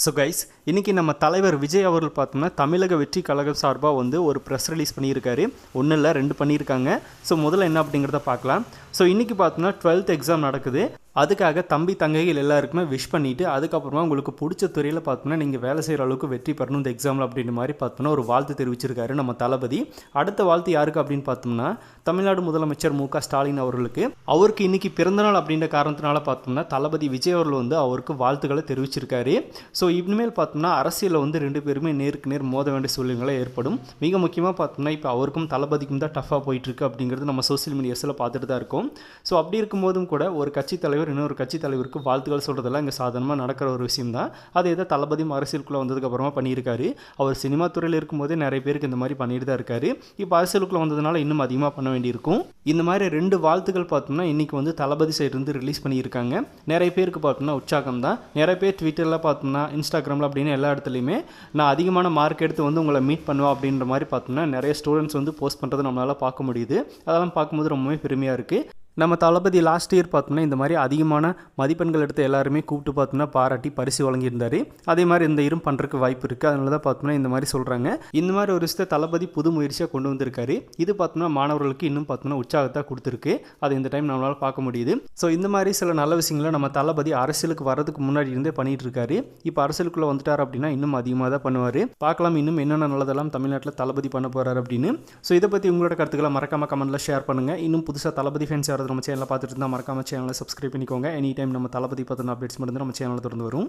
So guys இன்றைக்கி நம்ம தலைவர் விஜய் அவர்கள் பார்த்தோம்னா தமிழக வெற்றி கழகம் சார்பாக வந்து ஒரு ப்ரெஸ் ரிலீஸ் பண்ணியிருக்காரு. ஒன்றும் இல்லை ரெண்டு பண்ணியிருக்காங்க. ஸோ முதல்ல என்ன அப்படிங்கிறத பார்க்கலாம். ஸோ இன்றைக்கி பார்த்தோம்னா டுவெல்த் எக்ஸாம் நடக்குது. அதுக்காக தம்பி தங்கைகள் எல்லாருக்குமே விஷ் பண்ணிவிட்டு அதுக்கப்புறமா உங்களுக்கு பிடிச்ச துறையில் பார்த்தோம்னா நீங்கள் வேலை செய்கிற அளவுக்கு வெற்றி பெறணும் இந்த எக்ஸாமில் அப்படின்ற மாதிரி பார்த்தோம்னா ஒரு வாழ்த்து தெரிவிச்சிருக்காரு நம்ம தளபதி. அடுத்த வாழ்த்து யாருக்கு அப்படின்னு பார்த்தோம்னா தமிழ்நாடு முதலமைச்சர் மு க ஸ்டாலின் அவர்களுக்கு. அவருக்கு இன்னைக்கு பிறந்தநாள் அப்படின்ற காரணத்தினால பார்த்தோம்னா தளபதி விஜய் அவர்கள் வந்து அவருக்கு வாழ்த்துக்களை தெரிவிச்சிருக்காரு. ஸோ இனிமேல் பார்த்தோம்னா அரசியலில் வந்து ரெண்டு பேருமே நேருக்கு நேர் மோத வேண்டிய சூழ்நிலை ஏற்படும். மிக முக்கியமாக பார்த்தோம்னா இப்போ அவருக்கும் தளபதிக்கும் தான் டஃப்பாக போயிட்டுருக்கு அப்படிங்கிறது நம்ம சோஷியல் மீடியாஸில் பார்த்துட்டு தான் இருக்கோம். ஸோ அப்படி இருக்கும்போதும் கூட ஒரு கட்சி தலைவர் இன்னொரு கட்சி தலைவருக்கு வாழ்த்துக்கள் சொல்கிறதெல்லாம் இங்கே சாதாரணமாக நடக்கிற ஒரு விஷயம் தான் அது எதோ தளபதி அரசியலுக்குள்ளே வந்ததுக்கப்புறமா பண்ணியிருக்காரு. அவர் சினிமா துறையில் இருக்கும்போதே நிறைய பேருக்கு இந்த மாதிரி பண்ணிட்டு தான் இருக்காரு. இப்போ அரசியலுக்குள்ளே வந்ததுனால இன்னும் அதிகமாக பண்ண வேண்டியிருக்கும். இந்த மாதிரி ரெண்டு வாழ்த்துக்கள் பார்த்தோம்னா இன்றைக்கி வந்து தளபதி சைடுலேருந்து ரிலீஸ் பண்ணியிருக்காங்க. நிறைய பேருக்கு பார்த்தோம்னா உற்சாகம் தான். நிறைய பேர் ட்விட்டரில் பார்த்தோம்னா இன்ஸ்டாகிராமில் அப்படின்னு எல்லா இடத்துலையுமே நான் அதிகமான மார்க் எடுத்து வந்து உங்களை மீட் பண்ணுவேன் அப்படின்ற மாதிரி பார்த்தோம்னா நிறைய ஸ்டூடெண்ட்ஸ் வந்து போஸ்ட் பண்ணுறது நம்மளால் பார்க்க முடியுது. அதெல்லாம் பார்க்கும்போது ரொம்பவே பெருமையாக இருக்குது நம்ம தளபதி லாஸ்ட் இயர் பார்த்தோம்னா இந்த மாதிரி அதிகமான மதிப்பெண்கள் எடுத்து எல்லாருமே கூப்பிட்டு பார்த்தோம்னா பாராட்டி பரிசு வழங்கியிருந்தார். அதே மாதிரி இந்த இரும் பண்ணுறதுக்கு வாய்ப்பு இருக்குது அதனால தான் பார்த்தோம்னா இந்த மாதிரி சொல்கிறாங்க இந்த மாதிரி ஒரு விஷயத்தை தளபதி புது முயற்சியாக கொண்டு வந்திருக்காரு. இது பார்த்தோம்னா மாணவர்களுக்கு இன்னும் பார்த்தோம்னா உற்சாகத்தை கொடுத்துருக்கு. அது இந்த டைம் நம்மளால் பார்க்க முடியுது. ஸோ இந்த மாதிரி சில நல்ல விஷயங்களை நம்ம தளபதி அரசியலுக்கு வரதுக்கு முன்னாடி இருந்தே பண்ணிட்டு இருக்காரு இப்போ அரசியலுக்குள்ளே வந்துட்டார் அப்படின்னா இன்னும் அதிகமாக தான் பண்ணுவார். பார்க்கலாம் இன்னும் என்னென்ன நல்லதெல்லாம் தமிழ்நாட்டில் தளபதி பண்ண போகிறார் அப்படின்னு. ஸோ இதை பற்றி உங்களோட கருத்துக்களை மறக்காம கமெண்ட்டில் ஷேர் பண்ணுங்கள் இன்னும் புதுசாக தளபதி ஃபேன்ஸ் யாராவது நம்ம சேனலில் பார்த்துட்டு இருந்தால் மறக்காம சேனலை சப்ஸ்கிரைப் பண்ணிக்கோங்க. எனி டைம் நம்ம தளபதி பற்றின அப்டேட்ஸ் மட்டும் நம்ம சேனலில் தொடர்ந்து வரும்.